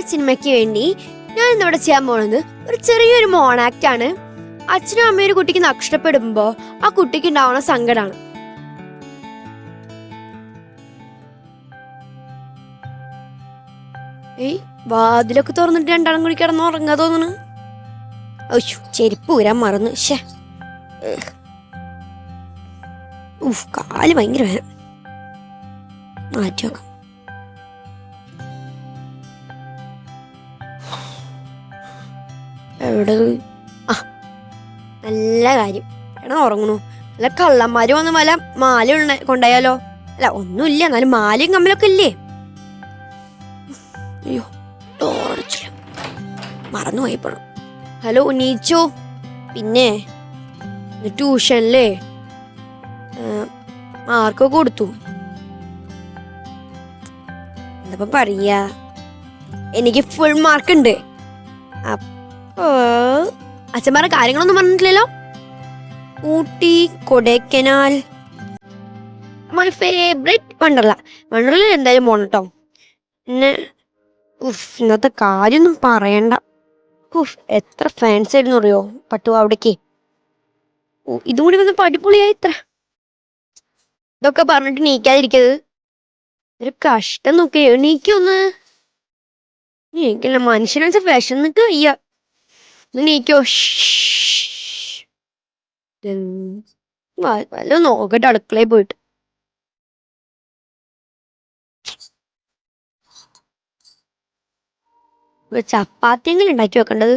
സിനിമയ്ക്ക് വേണ്ടി ഞാൻ ഇന്നിവിടെ ചെയ്യാൻ പോകുന്നത് ഒരു ചെറിയൊരു മോൺ മോണാക്ട് ആണ്. അച്ഛനും അമ്മയും ഒരു കുട്ടിക്ക് നഷ്ടപ്പെടുമ്പോ ആ കുട്ടിക്ക് ഉണ്ടാവുന്ന സങ്കടമാണ് ഏയ് വാതിലൊക്കെ തുറന്നിട്ട് രണ്ടാളും കൂടി കിടന്ന് ഉറങ്ങാ തോന്നുന്നു. അയ്യോ ചെരുപ്പ് ഊരാൻ മറന്നു. ഷേ കാൽ ഭയങ്കര വേദന. മാറ്റി വെക്കാം. എവിടെ? ആ നല്ല കാര്യം. എടാ ഉറങ്ങണു. നല്ല കള്ളന്മാര് വന്ന് വല്ല മാല കൊണ്ടായാലോ അല്ല ഒന്നുമില്ല. എന്നാലും മാലയും കമ്മലൊക്കെ ഇല്ലേ? അയ്യോ ഡോറച്ചില്ല മറന്നു പോയപ്പോഴും ഹലോ ഉന്നയിച്ചോ. പിന്നെ ട്യൂഷനിലേ മാർക്കൊക്കെ കൊടുത്തു. എന്താ പറയാ? എനിക്ക് ഫുൾ മാർക്ക് ഉണ്ട്. അപ്പോ അച്ഛൻ പറഞ്ഞ കാര്യങ്ങളൊന്നും പറഞ്ഞിട്ടില്ലല്ലോ? Ooty Kodaikanal. My favourite Wonderla. Wonderla എന്തായാലും പോണം കേട്ടോ പിന്നെ ഉഫ് ഇന്നത്തെ കാര്യമൊന്നും പറയണ്ട. ഉഫ് എത്ര ഫാൻസ് ആയിരുന്നു അറിയോ? പട്ടു അവിടേക്ക്. ഓ ഇതും കൂടി വന്ന് പടിപൊളിയായി ഇത്ര. ഇതൊക്കെ പറഞ്ഞിട്ട് നീക്കാതിരിക്കത് ഒരു കഷ്ടം നോക്കി എണീക്കൊന്ന്. നീക്കില്ല മനുഷ്യനെ വിഷം നിൽക്കുക നീക്കോ വല്ല നോക്കട്ടെ അടുക്കളയിൽ പോയിട്ട് ചപ്പാത്തിയെങ്കിലും ഉണ്ടാക്കി വെക്കേണ്ടത്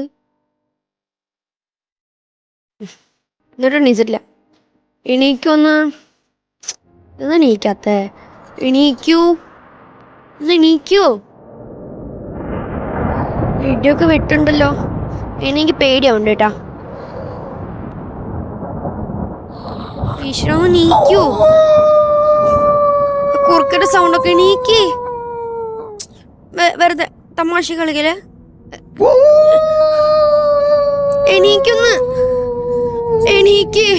എന്നിട്ട് എണീച്ചിട്ടില്ല എണീക്കൊന്ന് എന്താ എണീക്കാത്ത എണീക്കൂ ഒന്ന് എണീക്കൂ ഒക്കെ വെട്ടുണ്ടല്ലോ. എനിക്ക് പേടിയാവുണ്ട് കേട്ടാ. ഈശ്വര നീക്കൂ? സൗണ്ട് ഒക്കെ നീക്കി വെറുതെ തമാശ കളിക്കൽ. എണീക്കൊന്ന്. എണീക്ക്.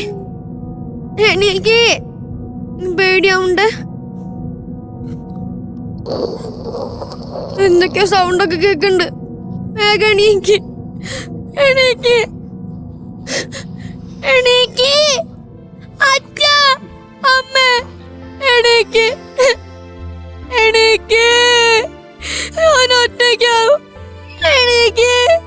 എണീക്ക്. പേടിയാവുണ്ട്. എന്തൊക്കെയോ സൗണ്ട് ഒക്കെ കേക്കുന്നുണ്ട് വേഗം എണീക്ക്. എണീക്ക്. എണീക്ക്. അച്ഛ അമ്മ എണീക്ക്. എണീക്ക്. ഞാൻ ഒറ്റയ്ക്കാവും. എണീക്ക്.